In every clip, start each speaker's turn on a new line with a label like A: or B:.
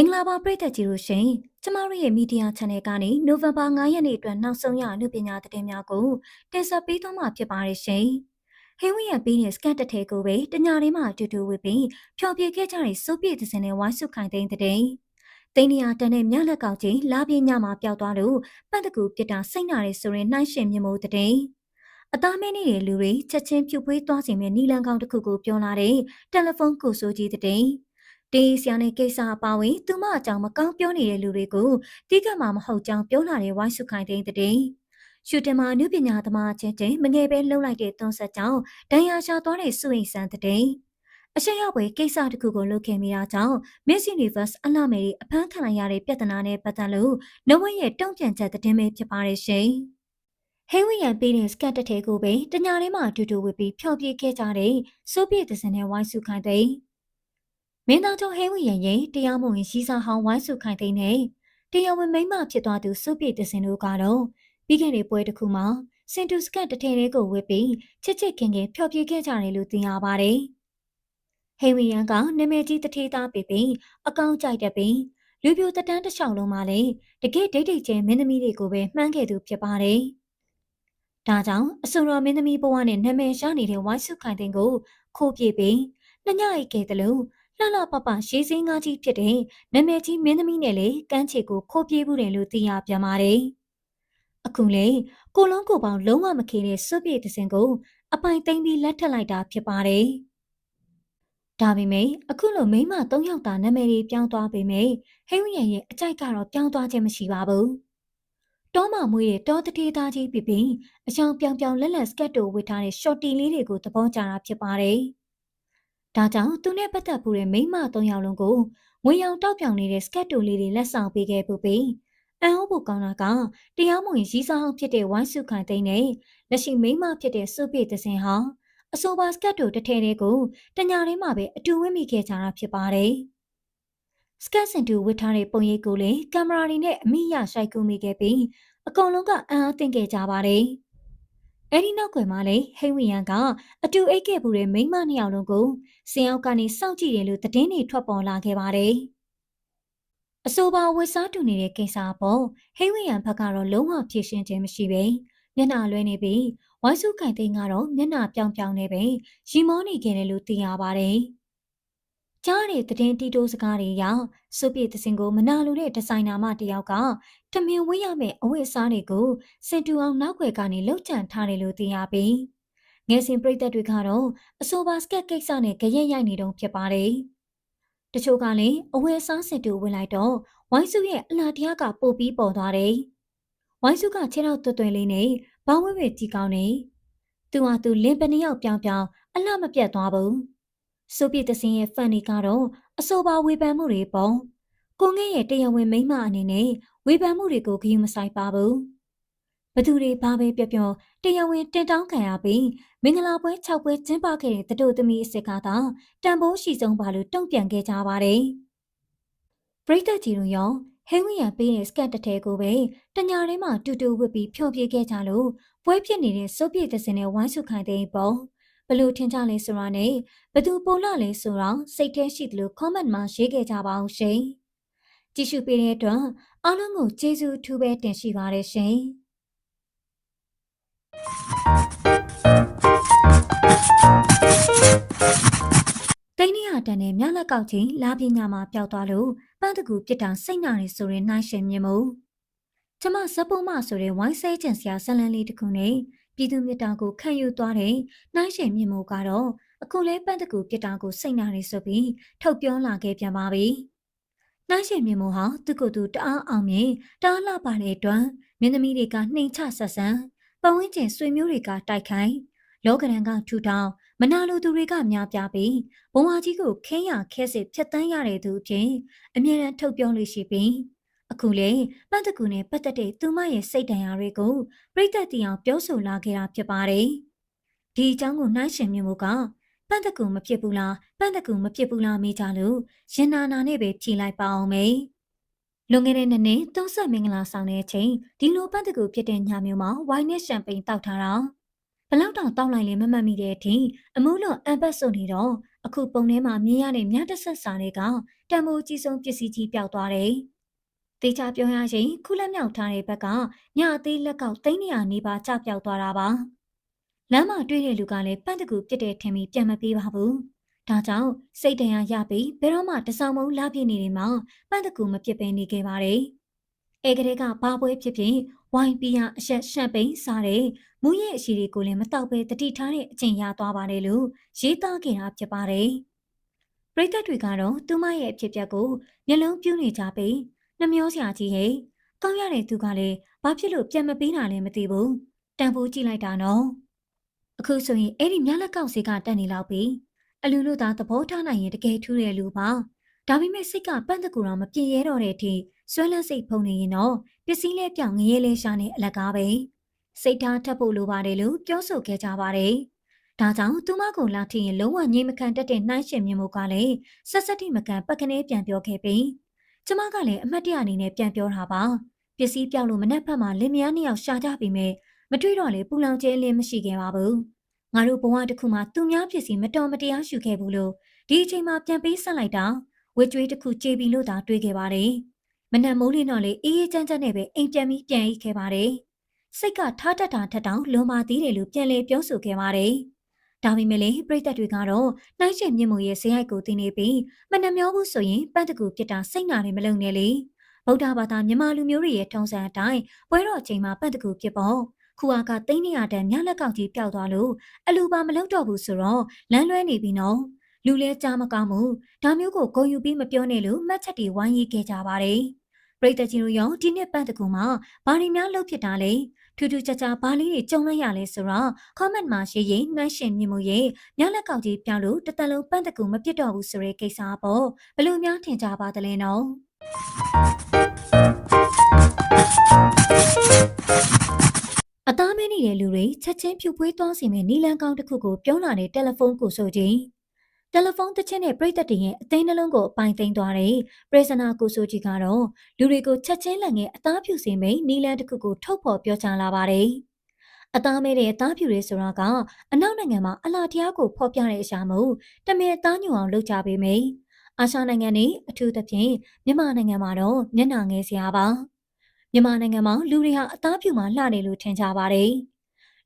A: မင်္ဂလာပါပရိသတ်ကြီးတို့ရှင်ကျမတို့ရဲ့မီဒီယာ channel ကနေနိုဝင်ဘာ9ရက်နေ့အတွက်နောက်ဆုံးရအမှုပညာသတင်းများကိုတင်ဆက်ပေးသွားမှာဖြစ်ပါတယ်ရှင်ဟင်းဝီရပေးတဲ့ scan တစ်ထဲကိုပဲတညာလေးမှအတူတူဝေပြီးဖျော်ဖြေခဲ့ကြတဲ့စိုးပြည့်သစင်နဲ့ဝိုင်းစုခိုင်သိန်းတဲ့တိန်နီယာတန်တဲ့မြလက်ကောက်ချင်းလာပြင်းညမှာပျောက်သွားလို့ပတ်တကူပြစ်တာစိတ်နာရဲဆိုရင်နှိုင်းရှင်မြမိုးတဲ့အသားမင်းနေတဲ့လူတွေချက်ချင်းဖြူဖွေးသွားစီမဲ့နီလန်ကောင်တစ်ခုကိုပြောလာတဲ့တယ်လီဖုန်းကိုဆိုကြီးတဲ့ တေးဆရာနဲ့ကိစ္စအပါဝင်သူမအကြောင်းမကောင်းပြောနေတဲ့လူတွေကိုတိကမှမဟုတ်ကြောင်းပြောလာတဲ့ဝိုင်းစုခိုင်တဲ့တဲ့ရှူတင်မာနုပညာသမားချင်းချင်းမငယ်ပဲလှုပ်လိုက်တဲ့သွန်ဆက်ကြောင့်ဒဏ်ရာရှာသွားတဲ့စုအိမ်ဆန်းတဲ့အရှိရောက်ပွဲကိစ္စတစ်ခုကိုလုပ်ခဲ့မိတာကြောင့် Miss Universe အလှမယ်အဖမ်းခံလိုက်ရတဲ့ပြဿနာနဲ့ပတ်သက်လို့နဝရဲ့တုံ့ပြန်ချက်သတင်းပဲဖြစ်ပါတယ်ရှင်။ဟဲဝီယန်ပေးတဲ့စကတ်တထဲကိုပဲတညာလေးမှအတူတူဝစ်ပြီးဖျော်ပြခဲ့ကြတဲ့စိုးပြည့်သစင်နဲ့ဝိုင်းစုခိုင်တဲ့ မင်းသားချုပ်ဟဲဝီရန်ရဲ့တရားမဝင်ရှိစားဟောင်းဝိုင်းစုခိုင်သိန်းနဲ့တရားဝင်မိမဖြစ်သွားသူစုပြည့်တစင်တို့ကတော့ပြီးခဲ့တဲ့ပွဲတစ်ခုမှာစင်တူစကတ်တစ်ထည်လေးကိုဝစ်ပြီးချစ်ချစ်ခင်ခင်ဖျော်ဖြေခဲ့ကြတယ်လို့သိရပါတယ်။ဟဲဝီရန်ကနာမည်ကြီးတထေးသားပေပြီးအကောင့်ကြိုက်တဲ့ပြီးလူပြိုတတန်းတစ်ချောင်းလုံးမှာလည်းတကယ်ဒိတ်ဒိတ်ကျဲမင်းသမီးတွေကိုပဲမှန်းခဲ့သူဖြစ်ပါတယ်။ဒါကြောင့်အဆိုတော်မင်းသမီးဘဝနဲ့နာမည်ရှာနေတဲ့ဝိုင်းစုခိုင်သိန်းကိုခိုးပြေးပြီးနှညအိတ်ခဲ့တယ်လို့ လှလှပပရှေးစင်းကားကြီးဖြစ်တဲ့နာမည်ကြီးမင်းသမီးနဲ့လေကန်းချေကိုခိုးပြေးမှုတယ်လို့သိရပြန်ပါတယ်။အခုလေကိုလုံးကိုပေါင်းလုံးဝမခေတဲ့စွပ်ပြည့်တစင်ကိုအပိုင်သိမ့်ပြီးလက်ထပ်လိုက်တာဖြစ်ပါတယ်။ဒါပေမဲ့အခုလိုမိမ၃ယောက်သာနာမည်တွေပြောင်းသွားပေမဲ့ဟိဝရန်ရဲ့အကြိုက်ကတော့ပြောင်းသွားခြင်းမရှိပါဘူး။တောမမွေးတဲ့တောတထေးသားကြီးပြပြီးအချောင်ပြောင်ပြောင်လက်လက်စကတ်တိုဝစ်ထားတဲ့ shorty လေးတွေကိုသဘောကျတာဖြစ်ပါတယ်။ ဒါကြောင့်သူနဲ့ပတ်သက်မှုတဲ့မိမ၃ယောက်လုံးကိုငွေရောင်တောက်ပြောင်နေတဲ့စကတ်တိုလေးတွေလက်ဆောင်ပေးခဲ့ပူပြီးအန်ဟောဖို့ကောင်းတာကတရားမဝင်ရီးစားဟောင်းဖြစ်တဲ့ဝိုင်းစုခိုင်သိန်းနဲ့လက်ရှိမိမဖြစ်တဲ့စုပြည့်သစင်ဟာအဆိုပါစကတ်တိုတစ်ထည်လေးကိုတညာလေးမှာပဲအတူဝင့်မိခဲ့ကြတာဖြစ်ပါတယ်။စကတ်စင်တူဝစ်ထားတဲ့ပုံရိပ်ကိုလည်းကင်မရာတွေနဲ့အမိရရှိုက်ကူမိခဲ့ပြီးအကုန်လုံးကအံ့အားသင့်ခဲ့ကြပါတယ်။ အဲဒီနောက်ကွယ်မှာလည်းဟိဝီယန်ကအတူအိတ်ခဲ့ပူတဲ့မိန်းမနှစ်ယောက်လုံးကိုစင်အောက်ကနေစောင့်ကြည့်တယ်လို့သတင်းတွေထွက်ပေါ်လာခဲ့ပါတယ်။အဆိုပါဝစ်စားတူနေတဲ့ကိစ္စပေါ်ဟိဝီယန်ဘက်ကတော့လုံးဝဖြေရှင်းခြင်းမရှိပဲမျက်နှာလွှဲနေပြီးဝိုင်းစုခိုင်သိန်းကတော့မျက်နှာပြောင်ပြောင်နေပဲရီမောနေခဲ့တယ်လို့သိရပါတယ်။ ကြားတဲ့သတင်းတီတိုးစကားတွေအရစုပြည့်သစင်ကိုမနာလိုတဲ့ဒီဇိုင်နာမတယောက်ကထမင်းဝေးရမယ့်အဝတ်အစားတွေကိုစင်တူအောင်နောက်ွယ်ကနေလှုပ်ကြံထားတယ်လို့သိရပြီးငယ်စဉ်ပြိသက်တွေကတော့အဆိုပါစကက်ကိစ္စနဲ့ကြရက်ရိုက်နေတုံဖြစ်ပါတယ်။တချို့ကလည်းအဝတ်အစားစင်တူဝင်လိုက်တော့ဝိုင်းစုရဲ့အလားတရားကပိုပြီးပေါ်သွားတယ်။ဝိုင်းစုကခြေထောက်တွတ်တွင်လေးနဲ့ဘောင်းဝဲဝဲကြီးကောင်းနေ။သူဟာသူလင်းပနှစ်ယောက်ပြောင်းပြောင်းအလှမပြတ်သွားဘူး။ ဆိုပြတစင်းရဲ့ဖန်တွေကတော့အဆိုပါဝေဖန်မှုတွေပုံကိုငဲ့ရဲ့တရားဝင်မိမအနေနဲ့ဝေဖန်မှုတွေကိုဂရုမစိုက်ပါဘူးဘသူတွေဘာပဲပြောပြောတရားဝင်တင်တောင်းခံရပြီးမင်္ဂလာပွဲ6ပွဲကျင်းပခဲ့တဲ့တတို့သမီးအစ်စ်ကသာတန်ဖိုးရှိဆုံးပါလို့တုံ့ပြန်ခဲ့ကြပါတယ်ပရိသတ်ကြီးတို့ရောဟင်းဝီရပေးတဲ့စကတ်တထဲကိုပဲတညာထဲမှာတူတူဝစ်ပြီးဖြောပြခဲ့ကြလို့ပွဲဖြစ်နေတဲ့စိုးပြည့်သစင်နဲ့ဝိုင်းစုခိုင်တဲ့ပုံ ဘလို့ထင်ကြလဲဆိုတာနဲ့ဘသူပုံလာလဲဆိုတော့စိတ်ထဲရှိသလို comment မှာရေးခဲ့ကြပါအောင်ရှင်။ကြည့်ရှုပေးတဲ့အတွက်အားလုံးကိုကျေးဇူးထူးပဲတင်ရှိပါတယ်ရှင်။တိုင်းနေရတန်နဲ့မြလက်ကောက်ချင်းလာပညာမှာပျောက်သွားလို့ပန်းတကူပြစ်တာစိတ်နာနေဆိုရင်နှိုင်းရှင်မြင်မို့ကျမစပုံမဆိုတဲ့ဝိုင်းဆဲကျင်စရာဇလန်လေးတစ်ခုနဲ့ ပြည်သူမြစ်တာကိုခံယူသွားတဲ့နှိုင်းရှင်မြင့်မို့ကတော့အခုလဲပန့်တကူပြစ်တာကိုစိတ်နာနေဆိုပြီးထုတ်ပြောလာခဲ့ပြန်ပါပြီ။နှိုင်းရှင်မြင့်မို့ဟာသူ့ကိုယ်သူတအားအောင်မြင်တားလှပါတဲ့အတွက်မင်းသမီးတွေကနှိမ်ချဆက်ဆံပဝင်းကျင်ဆွေမျိုးတွေကတိုက်ခိုင်းလောကရန်ကထူထောင်မနာလိုသူတွေကများပြားပြီးဘုံဝါကြီးကိုခင်းရခဲစစ်ဖြတ်တန်းရတဲ့သူအဖြစ်အမြဲတမ်းထုတ်ပြောလို့ရှိပြီး အခုလေပန့်တကူနဲ့ပတ်သက်တဲ့သူမရဲ့စိတ်တန်ရာတွေကိုပြိသက်တီအောင်ပြောဆိုလာခဲ့တာဖြစ်ပါတယ်။ဒီအကြောင်းကိုနှိုင်းရှင်မြင်မှုကပန့်တကူမဖြစ်ဘူးလားပန့်တကူမဖြစ်ဘူးလားမေးကြလို့ရင်နာနာနဲ့ပဲဖြေလိုက်ပါအောင်မေ။လွန်ခဲ့တဲ့နှစ်နှစ်သုံးဆက်မင်္ဂလာဆောင်တဲ့အချိန်ဒီလိုပန့်တကူဖြစ်တဲ့ညမျိုးမှာဝိုင်းနဲ့ရှမ်ပိန်တောက်ထားတာဘလောက်တောင်တောက်လိုက်လဲမမှတ်မိတဲ့အထိအမိုးလွန်အမ်ဘတ်ဆိုနေတော့အခုပုံထဲမှာမြင်ရတဲ့မြတ်တဆက်စာတွေကတံမိုးကြီးဆုံးပစ္စည်းကြီးပျောက်သွားတယ်။ တေချာပြောရရင်ခုလက်မြောက်ထားတဲ့ဘက်ကညအသေးလက်ကောက်သိန်းနေရနေပါကြပျောက်သွားတာပါ။လမ်းမှာတွေ့တဲ့လူကလည်းပန့်တကူပြစ်တဲ့ထင်ပြီးပြန်မပြေးပါဘူး။ဒါကြောင့်စိတ်တရရပြီးဘယ်တော့မှတဆောင်မုံလာပြည့်နေတယ်မှာပန့်တကူမပြစ်ပင်နေခဲ့ပါတယ်။အဲကလေးကဘာပွဲဖြစ်ဖြစ်ဝိုင်းပီယာအဆက်ရှမ်ပိန်စားတဲ့မူရဲ့အရှိတွေကိုလည်းမတောက်ပဲတတိထားတဲ့အချိန်ရသွားပါတယ်လို့ရေးသားခဲ့တာဖြစ်ပါတယ်။ပရိသတ်တွေကတော့သူမရဲ့အဖြစ်ပြက်ကိုမျက်လုံးပြူးနေကြပြီး နှမျောစရာကြီးဟဲ့တောင်းရတဲ့သူကလည်းဘာဖြစ်လို့ပြန်မပေးတာလဲမသိဘူးတန်ဖိုးကြည့်လိုက်တာနော်အခုဆိုရင်အဲ့ဒီမြက်လက်ကောက်စီကတက်နေလောက်ပြီအလူလူသားသဘောထားနိုင်ရင်တကယ်ထူးတဲ့လူပါဒါပေမဲ့စိတ်ကပန့်တကူတော့မပြင်းရဲတော့တဲ့အထိဆွဲလန်းစိတ်ဖုန်နေရင်တော့ပစ္စည်းလေးပြောင်းငရဲလေးရှာနေအလကားပဲစိတ်ထားထပ်ဖို့လိုပါတယ်လို့ပြောဆိုခဲ့ကြပါတယ်ဒါကြောင့်သူမကိုလာထင်ရင်လုံးဝငြိမ်မခံတတ်တဲ့နှိုင်းရှင်မြင်မှုကလည်းဆက်စက်တိမကန်ပက်ကနေပြန်ပြောခဲ့ပြီး ကျမကလည်းအမတ်တရအနေနဲ့ပြန်ပြောတာပါပစ္စည်းပြောင်းလို့မနှက်ဖက်မှာလင်မယားနှစ်ယောက်ရှာကြပြီမဲ့မတွေ့တော့လေပူလောင်ကျဲလင်းမရှိခဲ့ပါဘူးငါတို့ဘဝတစ်ခုမှာသူများပစ္စည်းမတော်မတရားရှုခဲ့ဘူးလို့ဒီအချိန်မှာပြန်ပေးဆက်လိုက်တာဝေကျွေးတစ်ခုကြေပြီလို့သာတွေးခဲ့ပါတယ်မနက်မိုးလင်းတော့လေအေးအေးချမ်းချမ်းနဲ့ပဲအိမ်ပြန်ပြီးပြန်အိပ်ခဲ့ပါတယ်စိတ်ကထားတတ်တာထက်တောင်လွန်ပါသေးတယ်လို့ပြန်လေပြောဆိုခဲ့ပါတယ် ဒါပေမဲ့လေပြိသက်တွေကတော့နှိုင်းရှင်မြင့်မို့ရဲ့ဇေယိုက်ကိုသိနေပြီးမနှမျောဘူးဆိုရင်ပန့်တကူပြစ်တာစိတ်နာနေမလုံနဲ့လေဗုဒ္ဓဘာသာမြန်မာလူမျိုးတွေရဲ့ထုံးစံအတိုင်းပွဲတော်ချိန်မှာပန့်တကူပြစ်ပေါ့ခုအားကသိန်းနေရတဲ့မြလက်ကောက်ကြီးပျောက်သွားလို့အလူပါမလုပ်တော့ဘူးဆိုတော့လမ်းလွဲနေပြီနော်လူလဲကြားမကောင်းဘူးဒါမျိုးကိုဂုံယူပြီးမပြောနဲ့လို့မှတ်ချက်တွေဝိုင်းရေးခဲ့ကြပါတယ်ပရိသတ်ကြီးတို့ရောဒီနှစ်ပတ်တကူမှာဘာတွေများလုပ်ဖြစ်တာလဲ ထူးထူးခြားခြားဘာလေးတွေကြုံလိုက်ရလဲဆိုတော့ comment မှာရေးရင်နှမ်းရှင်မြင်မှုရဲ့ညလက်ကောက်ကြီးပြောင်းလို့တတလုံးပန့်တကူမပြတ်တော့ဘူးဆိုတဲ့ကိစ္စပေါ့ဘယ်လိုများထင်ကြပါသလဲနော်အသားမင်းနေတဲ့လူတွေချက်ချင်းဖြူပွေးသွားစီမဲ့နီလန်ကောင်းတစ်ခုကိုပြောလာတဲ့တယ်လီဖုန်းကိုဆိုချင်း တယ်လီဖုန်းတစ်ချက်နဲ့ပြိသက်တင်ရဲ့အသိနှလုံးကိုအပိုင်သိမ်းသွားတယ်။ပရိဇနာကိုဆိုကြီးကတော့လူတွေကိုချက်ချင်းလက်ငယ်အသားဖြူစင်မိန်နီလန်တစ်ခုကိုထုတ်ဖော်ပြောကြားလာပါတယ်။အသားမဲတဲ့အသားဖြူတွေဆိုတာကအနောက်နိုင်ငံမှာအလားတရားကိုဖော်ပြတဲ့အရာမို့တမင်အသားညူအောင်လုပ်ကြပေးမယ်။အာရှနိုင်ငံနဲ့အထူးသဖြင့်မြန်မာနိုင်ငံမှာတော့မျက်နှာငယ်စရာပါ။မြန်မာနိုင်ငံမှာလူတွေဟာအသားဖြူမှလှတယ်လို့ထင်ကြပါတယ်။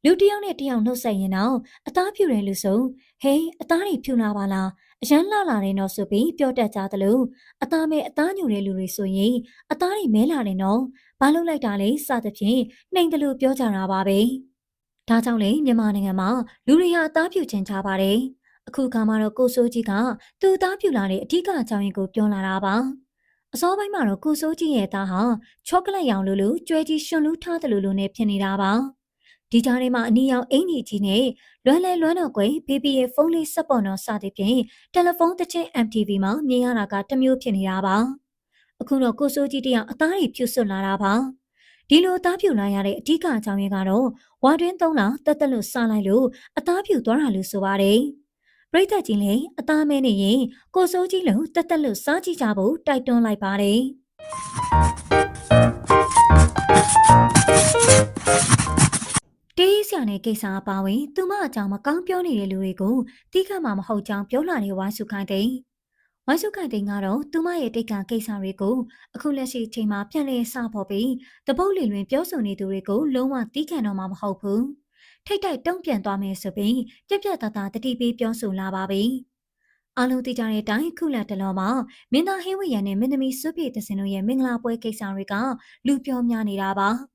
A: လူတယောက်နဲ့တယောက်နှုတ်ဆက်ရင်တော့အသားဖြူတယ်လို့ဆိုဟေးအသားတွေဖြူလာပါလားအရန်လှလာတယ်နော်ဆိုပြီးပြောတတ်ကြသလိုအသားမဲအသားညူတဲ့လူတွေဆိုရင်အသားတွေမဲလာတယ်နော်ဘာလို့လိုက်တာလဲစသဖြင့်နှိမ်တယ်လို့ပြောကြတာပါပဲဒါကြောင့်လေမြန်မာနိုင်ငံမှာလူတွေဟာအသားဖြူချင်ကြပါတယ်အခုခါမှာတော့ကိုစိုးကြီးကသူ့သားဖြူလာတဲ့အထူးအကြောင်းရင်းကိုပြောလာတာပါအစောပိုင်းမှာတော့ကိုစိုးကြီးရဲ့သားဟာချောကလက်ရောင်လိုလိုကြွဲကြီးရှင်လူးထားတယ်လို့လိုနဲ့ဖြစ်နေတာပါ ဒီကြားထဲမှာအနီရောင်အင်ကြီးကြီးနဲ့လွမ်းလဲလွမ်းတော့ကွယ်ဘေဘီရဲ့ဖုန်းလေးဆက်ပေါ်တော့စသည်ဖြင့်တယ်လီဖုန်းတစ်ချင်း MTV မှာမြင်ရတာကတမျိုးဖြစ်နေတာပါအခုတော့ကိုစိုးကြီးတယောက်အသားကြီးဖြူဆွတ်လာတာပါဒီလိုအသားဖြူလာရတဲ့အဓိကအကြောင်းရင်းကတော့ဝါတွင်းသုံးလာတက်တက်လို့စားလိုက်လို့အသားဖြူသွားတာလို့ဆိုပါတယ်ပရိသတ်ကြီးလည်းအသားမဲနေရင်ကိုစိုးကြီးလို့တက်တက်လို့စားကြည့်ကြဖို့တိုက်တွန်းလိုက်ပါတယ် တေးစရာနဲ့ကိစ္စအပါဝင်သူမအကြောင်းမကောင်းပြောနေတဲ့လူတွေကိုတိခတ်မှမဟုတ်ကြောင်းပြောလာတဲ့ဝိုင်းစုခိုင်တဲ့ဝိုင်းစုခိုင်တဲ့ကတော့သူမရဲ့တိတ်ကကိစ္စတွေကိုအခုလက်ရှိချိန်မှာပြန်လည်စဖို့ပြီးတပုတ်လီလွင်ပြောဆိုနေသူတွေကိုလုံးဝတိခတ်တော့မှမဟုတ်ဘူးထိတ်တိုက်တုံ့ပြန်သွားမယ်ဆိုပြီးပြက်ပြက်သားသားတတိပေးပြောဆိုလာပါပြီအလုံးတိကြတဲ့အတိုင်းခုလက်တလောမှာမင်းသားဟင်းဝရံနဲ့မင်းသမီးစွပြေတစင်တို့ရဲ့မင်္ဂလာပွဲကိစ္စတွေကလူပြောများနေတာပါ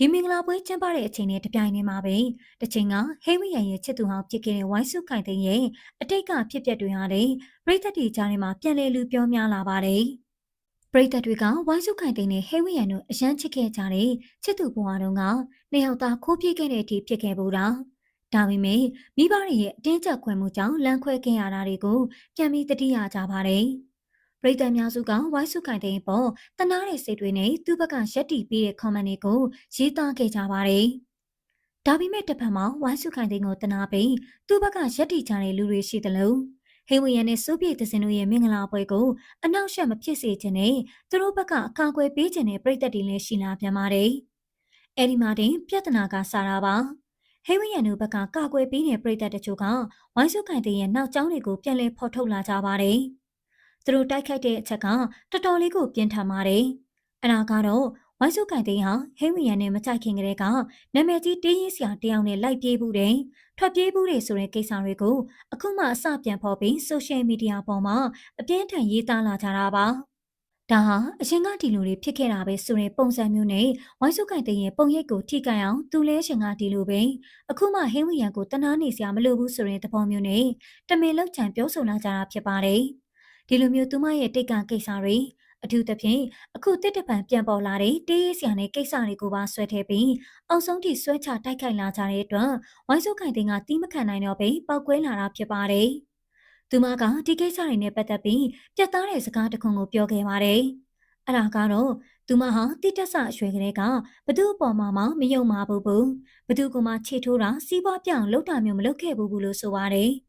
A: ဒီမင်္ဂလာပွဲကျင်းပတဲ့အချိန်နဲ့တပြိုင်တည်းမှာပဲတစ်ချိန်ကဟိဝိယံရဲ့ချစ်သူဟောင်းဖြစ်ခဲ့တဲ့ဝိုင်းစုခိုင်သိန်းရဲ့အတိတ်ကဖြစ်ပျက်တွေဟာလေပရိသတ်တွေကြားထဲမှာပြန်လည်လူပြောများလာပါတယ်ပရိသတ်တွေကဝိုင်းစုခိုင်သိန်းနဲ့ဟိဝိယံတို့အရန်ချစ်ခဲ့ကြတဲ့ချစ်သူဘဝတုန်းကနှစ်ယောက်သားခိုးပြေးခဲ့တဲ့အထိဖြစ်ခဲ့ဘူးလားဒါပေမဲ့မိဘတွေရဲ့အတင်းကျပ်ခွင့်မှုကြောင့်လမ်းခွဲခဲ့ရတာတွေကိုပြန်ပြီးတတိယကြပါတယ်။ ရိတ်တံများစုကဝိုင်းစုခိုင်တဲ့ပေါ်တနာတဲ့စိတ်တွေနဲ့သူ့ဘက်ကရက်တီပေးတဲ့ comment တွေကိုရေးသားခဲ့ကြပါတယ်။ဒါပေမဲ့တစ်ဖက်မှာဝိုင်းစုခိုင်တဲ့ကိုတနာပြီးသူ့ဘက်ကရက်တီချတဲ့လူတွေရှိတယ်လို့ဟေဝရန်နဲ့စိုးပြေသစင်တို့ရဲ့မင်္ဂလာပွဲကိုအနောက်ရှက်မဖြစ်စေချင်နဲ့သူတို့ဘက်ကအကာအကွယ်ပေးခြင်းနဲ့ပြည်သက်တွေလည်းရှိလာပြန်ပါတယ်။အဲဒီမှာတင်ပြဿနာကစားတာပါ။ဟေးဝီယန်တို့ဘက်ကကာကွယ်ပေးတဲ့ပြည်သက်တချို့ကဝိုင်းစုခိုင်တဲ့ရဲ့နောက်ကျောင်းတွေကိုပြန်လည်ဖော်ထုတ်လာကြပါတယ်။ သူတို့တိုက်ခိုက်တဲ့အချက်ကတော်တော်လေးကိုပြင်းထန်ပါတယ်။အနာကတော့ဝိုင်းစုခိုင်တဲ့ဟာဟေးဝီယန်နဲ့မကြိုက်ခင်ကတည်းကနာမည်ကြီးတင်းရင်စရာတယောက်နဲ့လိုက်ပြေးဘူးတယ်။ထွက်ပြေးဘူးတယ်ဆိုတဲ့ကိစ္စတွေကိုအခုမှအစပြန်ဖော်ပြီးဆိုရှယ်မီဒီယာပေါ်မှာအပြင်းထန်ရေးသားလာကြတာပါ။ဒါဟာအရင်ကဒီလိုတွေဖြစ်ခဲ့တာပဲဆိုရင်ပုံစံမျိုးနဲ့ဝိုင်းစုကိုင်တဲ့ရင်ပုံရိပ်ကိုထိကြအောင်သူလဲရှင်ကဒီလိုပဲအခုမှဟင်းဝီရန်ကိုတနာနေစရာမလိုဘူးဆိုရင်သဘောမျိုးနဲ့တမင်လောက်ချံပြောဆိုလာကြတာဖြစ်ပါတယ် ဒီလိုမျိုးသူမရဲ့တိတ်ကကိစ္စတွေအထူးသဖြင့်အခုတစ်တပံပြန်ပေါ်လာတဲ့တေးရစရာနဲ့ကိစ္စတွေကိုပါဆွဲထည့်ပြီးအောင်ဆုံးထိဆွဲချတိုက်ခိုက်လာကြတဲ့အတွက်ဝိုင်းစုကိုင်တဲ့ကတီးမခံနိုင်တော့ပဲပောက်ကွဲလာတာဖြစ်ပါတယ်။သူမကဒီကိစ္စတွေနဲ့ပတ်သက်ပြီးပြတ်သားတဲ့စကားတစ်ခုကိုပြောခဲ့ပါတယ်။အဲ့ဒါကတော့သူမဟာတိတက်ဆအရွယ်ကလေးကဘသူ့အပေါ်မှာမှမယုံမှာဘူးဘူးဘသူကမှခြေထိုးတာစီးပွားပြောင်းလုပ်တာမျိုးမလုပ်ခဲ့ဘူးဘူးလို့ဆိုပါတယ်။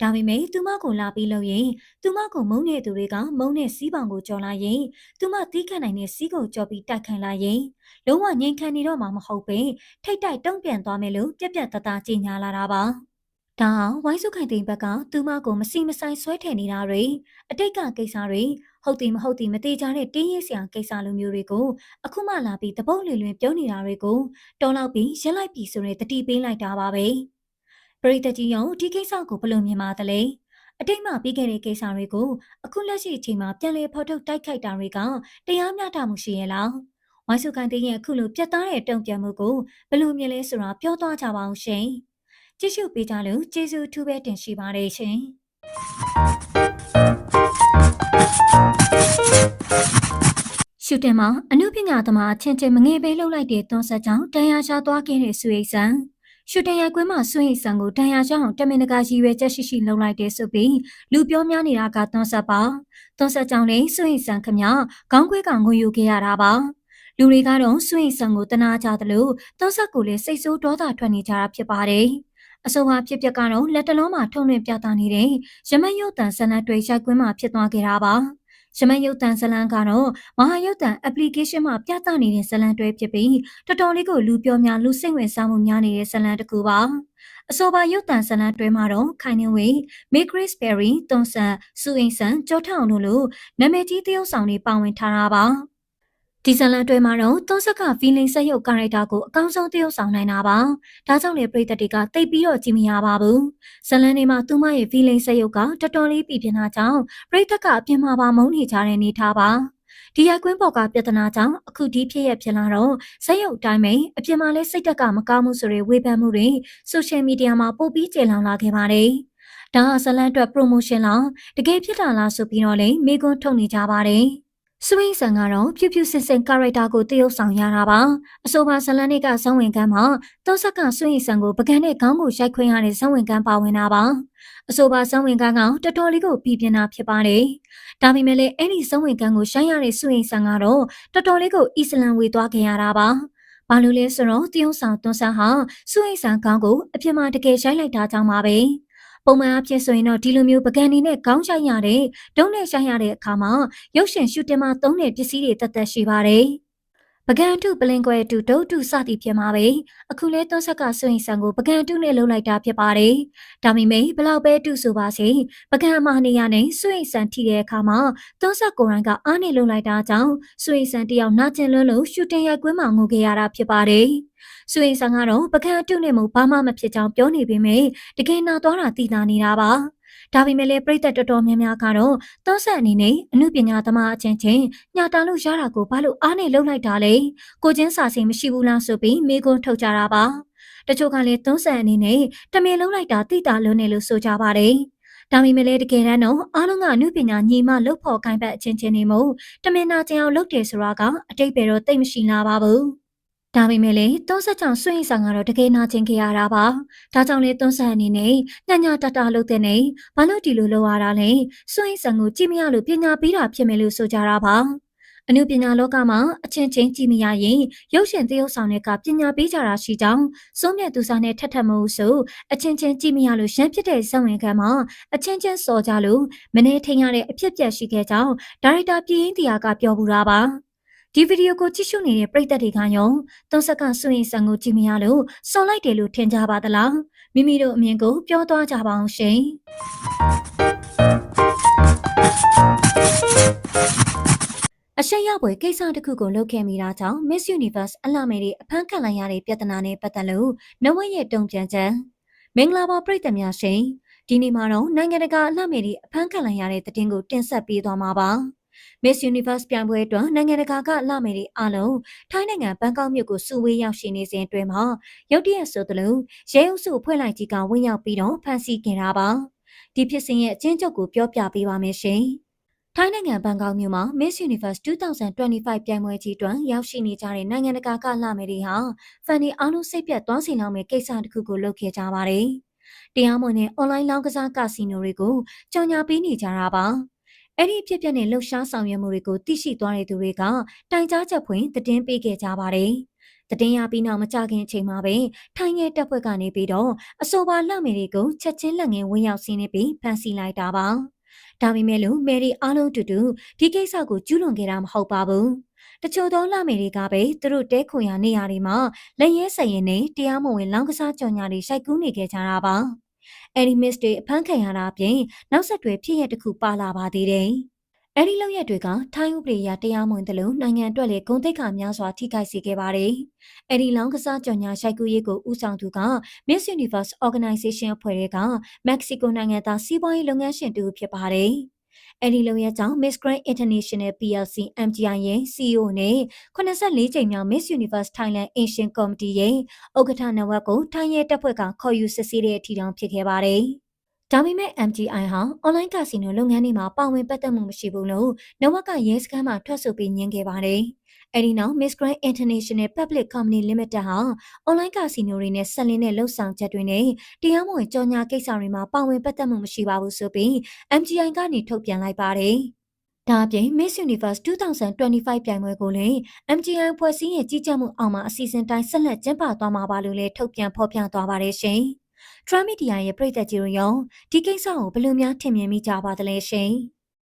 A: ဒါပေမဲ့သူမကိုလာပြီးလို့ရင်သူမကိုမုန်းတဲ့သူတွေကမုန်းတဲ့စီးပောင်ကိုကြော်လာရင်သူမတီးခတ်နိုင်တဲ့စီးကိုကြော်ပြီးတိုက်ခိုက်လာရင်လုံးဝငြိမ်ခံနေတော့မှမဟုတ်ပဲထိတ်တိုက်တုံ့ပြန်သွားမယ်လို့ပြက်ပြက်တသားကြီးညာလာတာပါ။ဒါဟာဝိုင်းစုခိုင်သိန်းဘက်ကသူမကိုမစီမဆိုင်ဆွဲထည့်နေတာတွေအတိတ်ကကိစ္စတွေဟုတ်တယ်မဟုတ်တယ်မသေးကြတဲ့တင်းရစရာကိစ္စလိုမျိုးတွေကိုအခုမှလာပြီးတပုတ်လွင်လွင်ပြောနေတာတွေကိုတော်လောက်ပြီးရက်လိုက်ပြီးဆိုရင်တတိပေးလိုက်တာပါပဲပ ရိသတ်ကြီးရောဒီကိစ္စကိုဘယ်လိုမြင်ပါသလဲအတိတ်မှပြီးခဲ့တဲ့ကိစ္စတွေကိုအခုလက်ရှိအချိန်မှာပြန်လည်ဖော်ထုတ်တိုက်ခိုက်တာတွေကတရားမျှတမှုရှိရဲ့လားဝိုင်းစုခိုင်သိန်းရဲ့အခုလိုပြတ်သားတဲ့တုံ့ပြန်မှုကိုဘယ်လိုမြင်လဲဆိုတာပြောသွားကြပါအောင်ရှင်။ကြည့်ရှုပေးကြလို့ကျေးဇူးထူးပဲတင်ရှိပါတယ်ရှင်။ရှုတင်မှာအမှုပညာသမားချင်းချင်းမငယ်ပဲလှုပ်လိုက်တဲ့သွန်ဆက်ကြောင့်တန်ရာရှာသွားခဲ့တဲ့ဆွေဆန် ရှုတင်ရိုက်ကွင်းမှာဆွေဆန်ကိုတန်ရာရှာအောင်တမင်တကာရည်ရွယ်ချက်ရှိရှိလှုပ်လိုက်တဲ့ဆိုပြီးလူပြောများနေတာကသွန်ဆက်ပါသွန်ဆက်ကြောင့်လေဆွေဆန်ခမခေါင်းခွေးကငွေယူခဲ့ရတာပါလူတွေကတော့ဆွေဆန်ကိုတနာကြသလိုသွန်ဆက်ကိုလည်းစိတ်ဆိုးဒေါသထွက်နေကြတာဖြစ်ပါတယ်။အဆိုပါဖြစ်ပျက်ကတော့လက်တလုံးမှာထုံလွှင့်ပြသနေတဲ့ရမယုတ်တန်ဇလန်တွေရိုက်ကွင်းမှာဖြစ်သွားခဲ့တာပါ ရမယုတ်တန်ဇလန်ကတော့မဟာယုတ်တန် application မှာပြသနေတဲ့ဇလန်တွေဖြစ်ပြီးတော်တော်လေးကိုလူပြောများလူစိတ်ဝင်စားမှုများနေတဲ့ဇလန်တစ်ခုပါအစောပါရုပ်တံဇလန်တွဲမှာတော့ခိုင်နေဝေမေဂရစ်ဘယ်ရီတွန်ဆန်စူအင်ဆန်ကျော်ထောင်တို့လိုနာမည်ကြီးသရုပ်ဆောင်တွေပါဝင်ထားတာပါ ဒီဇလန်တွဲမှာတော့သုံးဆက်က feeling ဆက်ရုပ် character ကိုအကောင်းဆုံးသရုပ်ဆောင်နိုင်တာပါ။ဒါကြောင့်လေပရိသတ်တွေကတိတ်ပြီးတော့ကြည့်မရပါဘူး။ဇလန်တွေမှာသူမရဲ့ feeling ဆက်ရုပ်ကတော်တော်လေးပြည်ပြင်းတာကြောင့်ပရိသတ်ကအပြင်မှာပါမုန်းနေကြတဲ့အနေထားပါ။ဒီရိုက်ကွင်းပေါ်ကပြဿနာကြောင့်အခုဒီဖြစ်ရဖြစ်လာတော့ဇက်ရုပ်တိုင်းပဲအပြင်မှာလဲစိတ်တက်ကမကောင်းမှုဆိုတွေဝေဖန်မှုတွေဆိုရှယ်မီဒီယာမှာပို့ပြီးကျေလောင်လာခဲ့ပါတယ်။ဒါဟာဇလန်အတွက် promotion လောက်တကယ်ဖြစ်တာလားဆိုပြီးတော့လေမေကွန်းထုတ်နေကြပါတယ်။ စဝင်းဆန်ကတော့ဖြူဖြူစင်စင်ကာရိုက်တာကိုတရုပ်ဆောင်ရတာပါအဆိုပါဇလန်တွေကဇဝင်ကန်းမှာတောဆက်ကစဝင်းဆန်ကိုပကံနဲ့ခေါင်းကိုရိုက်ခွင်းရတဲ့ဇဝင်ကန်းပါဝင်တာပါအဆိုပါဇဝင်ကန်းကတော်တော်လေးကိုပြည်ပြင်းတာဖြစ်ပါတယ်ဒါပေမဲ့လည်းအဲ့ဒီဇဝင်ကန်းကိုရှိုင်းရတဲ့စဝင်းဆန်ကတော့တော်တော်လေးကိုအစ္စလမ်ဝေသွားခဲ့ရတာပါဘာလို့လဲဆိုတော့တရုပ်ဆောင်တွန်းဆန်းဟာစွိဆန်ကောင်းကိုအပြစ်မှတကယ်ရိုက်လိုက်တာကြောင့်ပါပဲ။ ပုံမှန်အဖြစ်ဆိုရင်တော့ဒီလိုမျိုးပကံနေနဲ့ခေါင်းဆိုင်ရတဲ့ဒုံးနဲ့ဆိုင်ရတဲ့အခါမှာရုပ်ရှင်ရှူတင်မှာသုံးတဲ့ပစ္စည်းတွေတသက်ရှိပါတယ် ပကံတုပလင်ကွဲတုဒုတ်တုစသည်ဖြစ်မှာပဲအခုလဲသုံးဆက်ကဆွရင်ဆန်ကိုပကံတုနဲ့လှုပ်လိုက်တာဖြစ်ပါတယ်ဒါပေမဲ့ဘလောက်ပဲတုဆိုပါစေပကံအမနေရနဲ့ဆွရင်ဆန်ထိတဲ့အခါမှာသုံးဆက်ကိုရိုင်းကအားနေလှုပ်လိုက်တာကြောင့်ဆွရင်ဆန်တယောက်နာကျင်လွန်းလို့ရှူတင်ရိုက်ကွင်းမှာငိုခဲ့ရတာဖြစ်ပါတယ်ဆွေဆန်ကတော့ပကံတုနဲ့မဘာမှမဖြစ်ကြောင်းပြောနေပေမဲ့တကယ်နာသွားတာသိသာနေတာပါ ဒါပေမဲ့လည်းပြည်သက်တော်တော်များများကတော့သောဆက်အနေနဲ့အမှုပညာသမားအချင်းချင်းညှတာလို့ရတာကိုဘာလို့အားနဲ့လှုပ်လိုက်တာလဲကိုချင်းစာစင်မရှိဘူးလားဆိုပြီးမိကွန်းထုတ်ကြတာပါတချို့ကလည်းသုံးဆန်အနေနဲ့တမင်လုံးလိုက်တာတိတာလုံးနေလို့ဆိုကြပါတယ်ဒါပေမဲ့လည်းတကယ်တမ်းတော့အားလုံးကအမှုပညာညီမလှုပ်ဖို့ကိုင်းပတ်အချင်းချင်းနေမို့တမင်နာကျင်အောင်လုပ်တယ်ဆိုတာကအတိတ်ပဲတော့တိတ်မရှိလာပါဘူး ဒါပေမဲ့လည်းသုံးဆက်ချောင်ဆွေးရင်ဆောင်ကတော့တကယ်နာကျင်ခဲ့ရတာပါ။ဒါကြောင့်လေသုံးဆက်အနေနဲ့ညညတတလုပ်တဲ့နေဘာလို့ဒီလိုလုပ်ရတာလဲ။ဆွေးရင်ဆောင်ကိုကြည့်မရလို့ပညာပေးတာဖြစ်မယ်လို့ဆိုကြတာပါ။အနုပညာလောကမှာအချင်းချင်းကြည့်မရရင်ရုပ်ရှင်သရုပ်ဆောင်တွေကပညာပေးကြတာရှိကြောင်းစိုးမြတ်သူစားနဲ့ထက်ထက်မဟုတ်ဆိုအချင်းချင်းကြည့်မရလို့ရမ်းဖြစ်တဲ့ဇဝင်ခံမှာအချင်းချင်းစော်ကြလို့မနေထင်ရတဲ့အဖြစ်ပြက်ရှိခဲ့ကြောင်းဒါရိုက်တာပြည်ရင်တရားကပြောပူတာပါ။ ဒီဒီဗီဒီယိုကိုကြည့်ရှုနေတဲ့ပရိသတ်တွေကရောသွန်ဆက်ကစွရင်ဆန်ကိုကြည့်မရလို့စော်လိုက်တယ်လို့ထင်ကြပါသလားမိမိတို့အမြင်ကိုပြောသွားကြပါအောင်ရှင်အရှိရပွဲကိစ္စတစ်ခုကိုလုပ်ခဲ့မိတာကြောင့် Miss Universe အလှမယ်တွေအဖမ်းခံလိုက်ရတဲ့ပြဿနာနဲ့ပတ်သက်လို့နဝက်ရဲ့တုံ့ပြန်ချက်မင်္ဂလာပါပရိသတ်များရှင်ဒီနေ့မှာတော့နိုင်ငံတကာအလှမယ်တွေအဖမ်းခံလိုက်ရတဲ့သတင်းကိုတင်ဆက်ပေးသွားမှာပါ Miss Universe ပြိုင်ပွဲအတွက်နိုင်ငံတကာကအလှမယ်တွေအားလုံးထိုင်းနိုင်ငံဘန်ကောက်မြို့ကိုစုဝေးရောက်ရှိနေစဉ်အတွင်းမှာရုတ်တရက်ဆိုသလိုရဲအုပ်စုဖွဲ့လိုက်ကြီးကဝင်ရောက်ပြီးတော့ဖမ်းဆီးခဲ့တာပါဒီဖြစ်စဉ်ရဲ့အချင်းချုပ်ကိုပြောပြပေးပါမယ်ရှင်ထိုင်းနိုင်ငံဘန်ကောက်မြို့မှာ Miss Universe 2025ပြိုင်ပွဲကြီးတွင်ရောက်ရှိနေကြတဲ့နိုင်ငံတကာကလှမယ်တွေဟာဖန်ဒီအားလုံးစိတ်ပြတ်သွားစေလောက်မဲ့ကိစ္စတစ်ခုကိုလုပ်ခဲ့ကြပါတယ်။တရားမဝင်တဲ့ online လောင်းကစားကာစီနိုတွေကိုကြော်ညာပေးနေကြတာပါ။ အဲ့ဒီဖြစ်ပျက်တဲ့လှုပ်ရှားဆောင်ရွက်မှုတွေကိုသိရှိသွားတဲ့သူတွေကတိုင်ကြားချက်ဖွင့်သတင်းပေးခဲ့ကြပါတယ်။တည်င်းရပြီးနောက်မကြခင်အချိန်မှာပဲထိုင်းရဲ့တပ်ဖွဲ့ကနေပြီးတော့အဆိုပါလှမယ်တွေကိုချက်ချင်းလက်ငင်းဝင်ရောက်စီးနေပြီးဖမ်းဆီးလိုက်တာပါ။ဒါပေမဲ့လို့မယ်ရီအားလုံးတူတူဒီကိစ္စကိုကျူးလွန်ခဲ့တာမဟုတ်ပါဘူး။တချို့သောလှမယ်တွေကပဲသူတို့တဲခွန်ရနေရာတွေမှာလက်ရဲဆရင်နဲ့တရားမဝင်လောင်းကစားကြော်ညာတွေရှိုက်ကူးနေခဲ့ကြတာပါ။ အဲဒီမစ်တွေအဖမ်းခံရတာအပြင်နောက်ဆက်တွဲဖြစ်ရတစ်ခုပါလာပါသေးတယ်။အဲဒီလောက်ရက်တွေကထိုင်းဥပဒေအရတရားမဝင်တယ်လို့နိုင်ငံအတွက်လည်းဂုဏ်သိက္ခာများစွာထိခိုက်စေခဲ့ပါတယ်။အဲဒီလောင်းကစားကြော်ညာရှိုက်ကူးရေးကိုဦးဆောင်သူက Miss Universe Organization အဖွဲ့ကမက္ကဆီကိုနိုင်ငံသားစီးပွားရေးလုပ်ငန်းရှင်တူဖြစ်ပါတယ်။ အဲဒီလုံရဲ့ကြောင့် Miss Grand International PLC MGI ရဲ့ CEO နဲ့84ကြိမ်မြောက် Miss Universe Thailand Asian Committee ရဲ့ဥက္ကဋ္ဌနဝက်ကိုထိုင်းရဲတပ်ဖွဲ့ကခေါ်ယူစစ်ဆေးတဲ့အထီတောင်ဖြစ်ခဲ့ပါတယ်။ဒါပေမဲ့ MGI ဟာ online casino လုပ်ငန်းတွေမှာပါဝင်ပတ်သက်မှုမရှိဘူးလို့နဝက်ကရဲစခန်းမှာထွက်ဆိုပြီးညင်းခဲ့ပါတယ်။ အဲဒီနောက် Miss Grand International Public Company Limited ဟာ online casino တွေနဲ့ဆက်လင်းတဲ့လှုပ်ဆောင်ချက်တွေနဲ့တရားမဝင်ကြော်ညာကိစ္စတွေမှာပါဝင်ပတ်သက်မှုမရှိပါဘူးဆိုပြီး MGI ကနေထုတ်ပြန်လိုက်ပါတယ်။ဒါအပြင် Miss Universe 2025ပြိုင်ပွဲကိုလည်း MGI ဖွဲ့စည်းရဲ့ကြီးကြပ်မှုအောက်မှာအစီအစဉ်တိုင်းဆက်လက်ကျင်းပသွားမှာပါလို့လည်းထုတ်ပြန်ဖော်ပြသွားပါတယ်ရှင်။ Trump Media ရဲ့ပြည်သက်ကြီးတို့ရောဒီကိစ္စကိုဘယ်လိုများထင်မြင်မိကြပါသလဲရှင်။